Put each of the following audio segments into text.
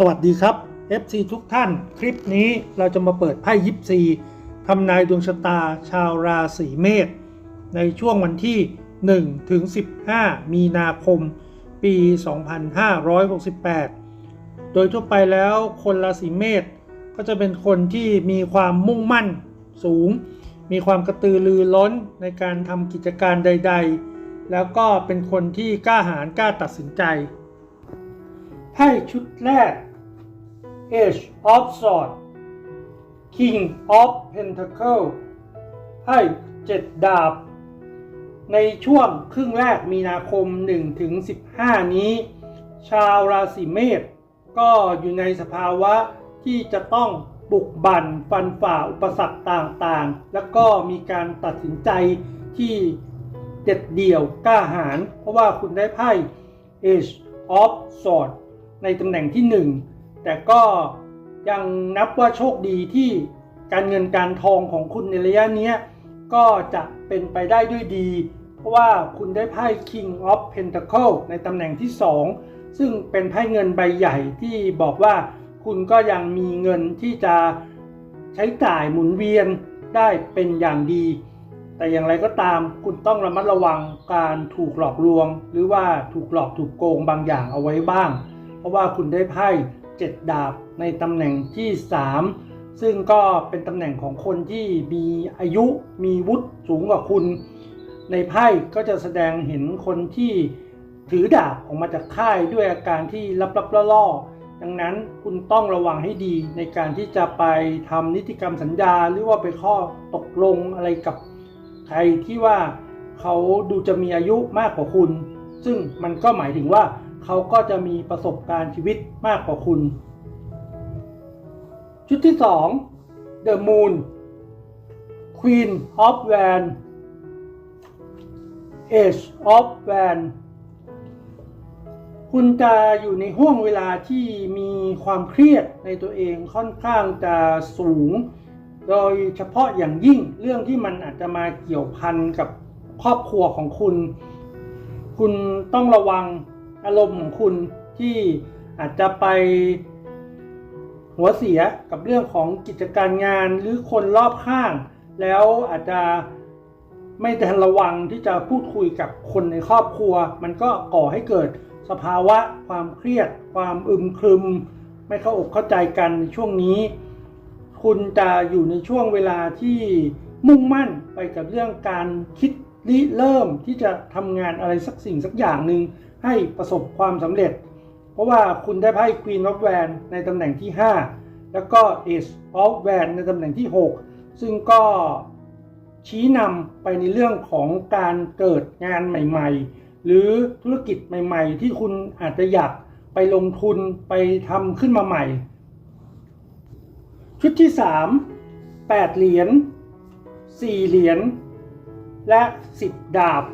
สวัสดีครับ FC ทุกท่าน คลิปนี้เราจะมาเปิดไพ่ยิปซีทำนายดวงชะตาชาวราศีเมษในช่วงวันที่1ถึง15 มีนาคม ปี 2568 โดยทั่วไปแล้วคนราศีเมษก็จะเป็นคนที่มีความมุ่งมั่นสูง มีความกระตือรือร้นในการทำกิจการใด ๆ แล้วก็เป็นคนที่กล้าหาญกล้าตัดสินใจไพ่ชุดแรก Age of Swords King of Pentacle ไพ่เจ็ดดาบ ในช่วงครึ่งแรกมีนาคม 1 ถึง 15 นี้ ชาวราศีเมษก็อยู่ในสภาวะที่จะต้องบุกบั่นฟันฝ่าอุปสรรคต่างๆ แล้วก็มีการตัดสินใจที่เด็ดเดี่ยวกล้าหาญเพราะว่าคุณได้ไพ่ Age of Swords ในตำแหน่งที่ 1 แต่ก็ยังนับว่าโชคดีที่การเงินการทองของคุณในระยะนี้ก็จะเป็นไปได้ด้วยดี เพราะว่าคุณได้ไพ่ King of Pentacle ในตำแหน่งที่ 2 ซึ่งเป็นไพ่เงินใบใหญ่ที่บอกว่าคุณก็ยังมีเงินที่จะใช้จ่ายหมุนเวียนได้เป็นอย่างดี แต่อย่างไรก็ตามคุณต้องระมัดระวังการถูกหลอกลวง หรือว่าถูกหลอกถูกโกงบางอย่างเอาไว้บ้าง เพราะว่าคุณได้ไพ่ เจ็ดดาบในตำแหน่งที่ 3 ซึ่งก็เป็นตำแหน่งของคนที่มีอายุมีวุฒิสูงกว่าคุณ ในไพ่ก็จะแสดงเห็นคนที่ถือดาบออกมาจากค่ายด้วยอาการที่ลับๆล่อๆดังนั้นคุณต้องระวังให้ดีในการที่จะไปทำนิติกรรมสัญญาหรือว่าไปข้อตกลงอะไรกับใครที่ว่าเขาดูจะมีอายุมากกว่าคุณ ซึ่งมันก็หมายถึงว่า เขาก็จะมีประสบการณ์ชีวิตมากกว่าคุณ ชุดที่ 2 The Moon Queen of Van Age of Van คุณจะอยู่ในห่วงเวลาที่มีความเครียดในตัวเองค่อนข้างจะสูง โดยเฉพาะอย่างยิ่งเรื่องที่มันอาจจะมาเกี่ยวพันกับครอบครัวของคุณ คุณต้องระวัง อารมณ์ของคุณที่อาจจะไปหัวเสียกับเรื่องของกิจการงานหรือคนรอบข้าง แล้วอาจจะไม่ทันระวังที่จะพูดคุยกับคนในครอบครัว มันก็ก่อให้เกิดสภาวะความเครียด ความอึมครึม ไม่เข้าอกเข้าใจกันในช่วงนี้ คุณจะอยู่ในช่วงเวลาที่มุ่งมั่นไปกับเรื่องการคิดริเริ่มที่จะทำงานอะไรสักสิ่งสักอย่างหนึ่ง ให้ประสบความสำเร็จ เพราะว่าคุณได้ไพ่ Queen of Van ในตำแหน่งที่ 5 แล้วก็ Ace of Van ในตำแหน่งที่ 6 ซึ่งก็ชี้นำไปในเรื่องของการเกิดงานใหม่ ๆ หรือธุรกิจใหม่ ๆ ที่คุณอาจจะอยากไปลงทุนไปทำขึ้นมาใหม่ ชุดที่ 3 8 เหรียญ4เหรียญและ 10 ดาบ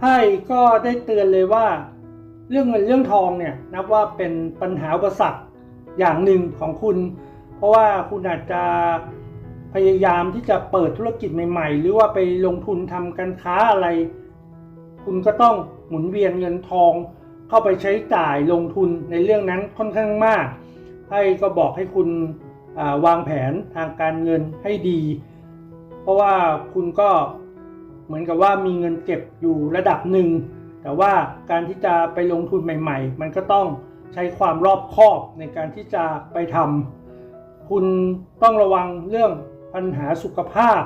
ไพ่ก็ได้เตือนเลยว่า เรื่องเงินเรื่องทองเนี่ยนับว่าเป็นปัญหาอุปสรรคอย่างหนึ่งของคุณ เพราะว่าคุณอาจจะพยายามที่จะเปิดธุรกิจใหม่ ๆ หรือว่าไปลงทุนทำการค้าอะไร คุณก็ต้องหมุนเวียนเงินทอง เข้าไปใช้จ่ายลงทุนในเรื่องนั้นค่อนข้างมากไพ่ก็บอกให้คุณวางแผนทางการเงินให้ดี เพราะว่าคุณก็ เหมือนกับว่ามีเงินเก็บอยู่ระดับหนึ่ง แต่ว่าการที่จะไปลงทุนใหม่ ๆ มันก็ต้องใช้ความรอบคอบในการที่จะไปทำคุณต้องระวังเรื่องปัญหาสุขภาพ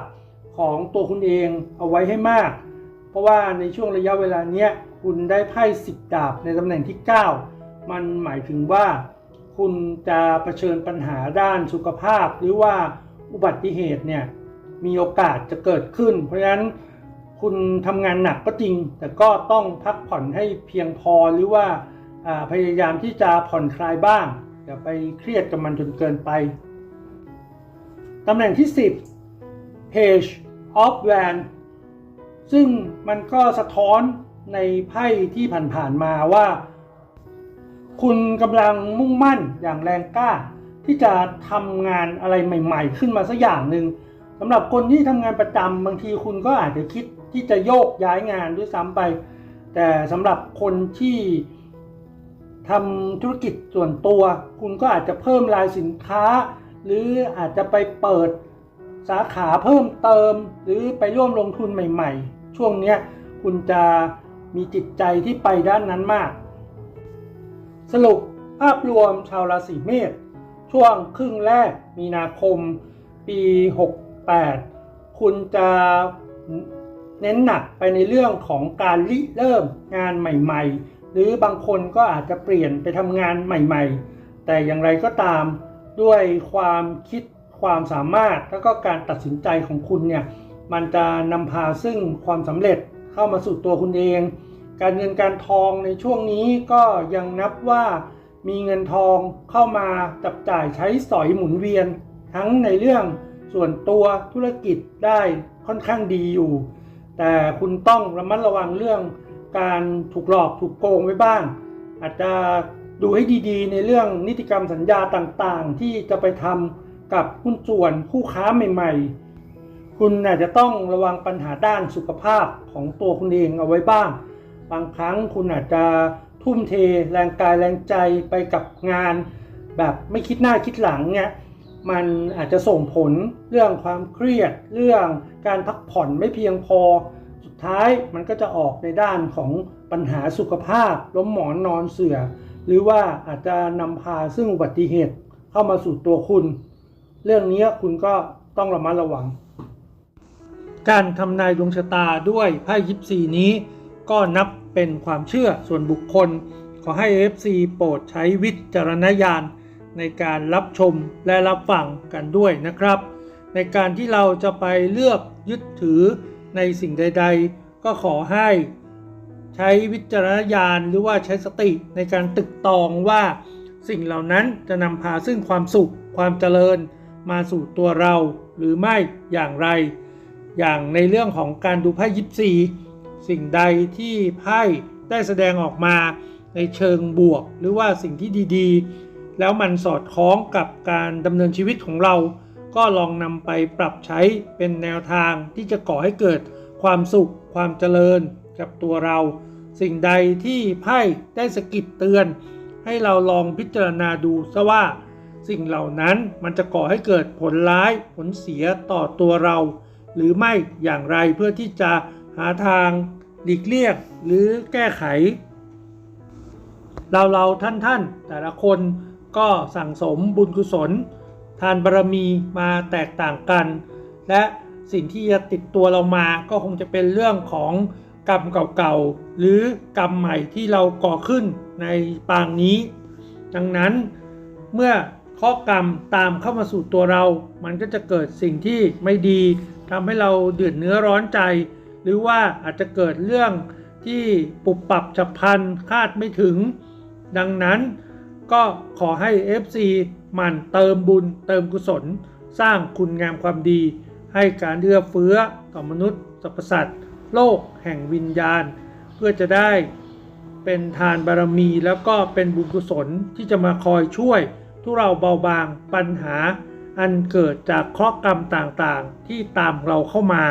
ของตัวคุณเองเอาไว้ให้มาก เพราะว่าในช่วงระยะเวลาเนี้ยคุณได้ไพ่สิบดาบในตำแหน่งที่ 9 มันหมายถึงว่า คุณจะเผชิญปัญหาด้านสุขภาพ หรือว่าอุบัติเหตุเนี่ยมีโอกาสจะเกิดขึ้น เพราะฉะนั้น คุณทำงานหนักก็จริง แต่ก็ต้องพักผ่อนให้เพียงพอหรือว่าพยายามที่จะผ่อนคลายบ้าง อย่าไปเครียดกับมันจนเกินไป ตำแหน่งที่ 10 Page of Van ซึ่งมันก็สะท้อนในไพ่ที่ผ่านๆมาว่า คุณกำลังมุ่งมั่นอย่างแรงกล้า ที่จะทำงานอะไรใหม่ ๆ ขึ้นมาสักอย่างหนึ่งสำหรับคนที่ทำงานประจำบางทีคุณก็อาจจะคิด ที่จะโยกย้ายงานด้วยซ้ำไป แต่สำหรับคนที่ทำธุรกิจส่วนตัว คุณก็อาจจะเพิ่มรายสินค้า หรืออาจจะไปเปิดสาขาเพิ่มเติม หรือไปร่วมลงทุนใหม่ ๆ ช่วงนี้คุณจะมีจิตใจที่ไปด้านนั้นมาก สรุปภาพรวมชาวราศีเมษช่วงครึ่งแรกมีนาคมปี 68 คุณจะ เน้นหนักไปในเรื่องของการริเริ่มงานใหม่ๆ หรือบางคนก็อาจจะเปลี่ยนไปทำงานใหม่ๆ แต่อย่างไรก็ตามด้วยความคิดความสามารถแล้วก็การตัดสินใจของคุณเนี่ยมันจะนำพาซึ่งความสำเร็จเข้ามาสู่ตัวคุณเอง การเงินการทองในช่วงนี้ก็ยังนับว่ามีเงินทองเข้ามาจับจ่ายใช้สอยหมุนเวียน ทั้งในเรื่องส่วนตัวธุรกิจได้ค่อนข้างดีอยู่ แต่คุณต้องระมัดระวังเรื่องการถูกหลอกถูกโกงไว้บ้าง อาจจะดูให้ดีๆ ในเรื่องนิติกรรมสัญญาต่างๆ ที่จะไปทำกับหุ้นส่วนคู่ค้าใหม่ ๆ คุณอาจจะต้องระวังปัญหาด้านสุขภาพของตัวคุณเองเอาไว้บ้าง บางครั้งคุณอาจจะทุ่มเทแรงกายแรงใจไปกับงาน แบบไม่คิดหน้าคิดหลังเนี่ย มันอาจจะส่งผลเรื่องความเครียด เรื่องการพักผ่อนไม่เพียงพอ สุดท้ายมันก็จะออกในด้านของปัญหาสุขภาพล้มหมอนนอนเสือหรือว่าอาจจะนำพาซึ่งอุบัติเหตุเข้ามาสู่ตัวคุณ เรื่องนี้คุณก็ต้องระมัดระวัง การทำนายดวงชะตาด้วยไพ่ยิปซีนี้ ก็นับเป็นความเชื่อส่วนบุคคล ขอให้ FC โปรดใช้วิจารณญาณ ในการรับชมและรับฟังกันด้วยนะครับ ในการที่เราจะไปเลือกยึดถือในสิ่งใด ๆ ก็ขอให้ใช้วิจารณญาณหรือว่าใช้สติในการตึกตองว่าสิ่งเหล่านั้นจะนำพาซึ่งความสุขความเจริญมาสู่ตัวเราหรือไม่อย่างไร อย่างในเรื่องของการดูไพ่ยิปซีสิ่งใดที่ไพ่ได้แสดงออกมาในเชิงบวก หรือว่าสิ่งที่ดีๆ แล้วมันสอดคล้องกับการดำเนินชีวิตของเรา ก็ลองนำไปปรับใช้เป็นแนวทางที่จะก่อให้เกิดความสุข ความเจริญกับตัวเรา สิ่งใดที่ไพ่ได้สกิดเตือน ให้เราลองพิจารณาดูซะว่า สิ่งเหล่านั้นมันจะก่อให้เกิดผลร้ายผลเสียต่อตัวเรา หรือไม่อย่างไรเพื่อที่จะหาทางหลีกเลี่ยงหรือแก้ไข เราเราท่านท่านแต่ละคน ก็สั่งสมบุญกุศล ทานบารมีมาแตกต่างกัน และสิ่งที่จะติดตัวเรามาก็คงจะเป็นเรื่องของกรรมเก่าๆ หรือกรรมใหม่ที่เราก่อขึ้นในปางนี้ ดังนั้นเมื่อข้อกรรมตามเข้ามาสู่ตัวเรา มันก็จะเกิดสิ่งที่ไม่ดีทำให้เราเดือดเนื้อร้อนใจ หรือว่าอาจจะเกิดเรื่องที่ปุบปับฉับพลันคาดไม่ถึง ดังนั้น ก็ขอให้ FC มันเติมบุญเติมกุศล สร้างคุณงามความดี ให้การเอื้อเฟื้อต่อมนุษย์สรรพสัตว์โลกแห่งวิญญาณ เพื่อจะได้เป็นทานบารมีแล้วก็เป็นบุญกุศลที่จะมาคอยช่วย ทุเราเบาบางปัญหา อันเกิดจากเคราะห์กรรมต่างๆ ที่ตามเราเข้ามา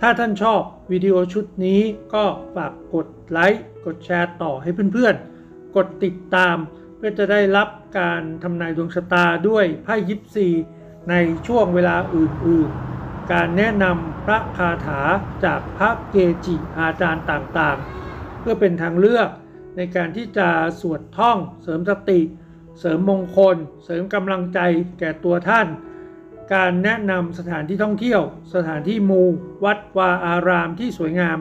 ถ้าท่านชอบวิดีโอชุดนี้ก็ฝากกดไลค์กดแชร์ต่อให้เพื่อนๆ ดติดตาม เพื่อจะได้รับการทำนายดวงชะตาด้วยไพ่ยิปซีในช่วงเวลาอื่นๆ การแนะนำพระคาถาจากพระเกจิอาจารย์ต่างๆ เพื่อเป็นทางเลือกในการที่จะสวดท่องเสริมสติ เสริมมงคล เสริมกำลังใจแก่ตัวท่าน การแนะนำสถานที่ท่องเที่ยว สถานที่มู วัดวาอารามที่สวยงาม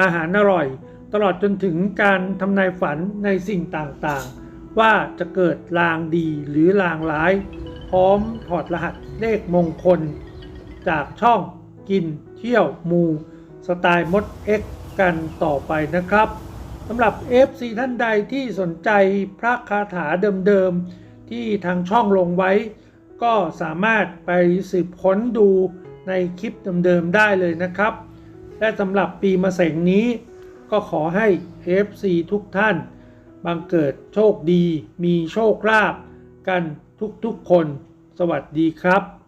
อาหารอร่อย ตลอดจนถึงการทำนายฝันในสิ่งต่างๆ ว่าจะเกิดลางดีหรือลางร้าย พร้อมถอดรหัสเลขมงคล จากช่องกินเที่ยวมูสไตล์มด X กันต่อไปนะครับสำหรับ FC ท่านใดที่สนใจพระคาถาเดิมๆ ที่ทางช่องลงไว้ ก็สามารถไปสืบค้นดูในคลิปเดิมๆ ได้เลยนะครับ และสำหรับปีมะเสงนี้ ก็ขอให้ FC ทุกท่าน บังเกิดโชคดี มีโชคลาภกันทุกๆคน สวัสดีครับ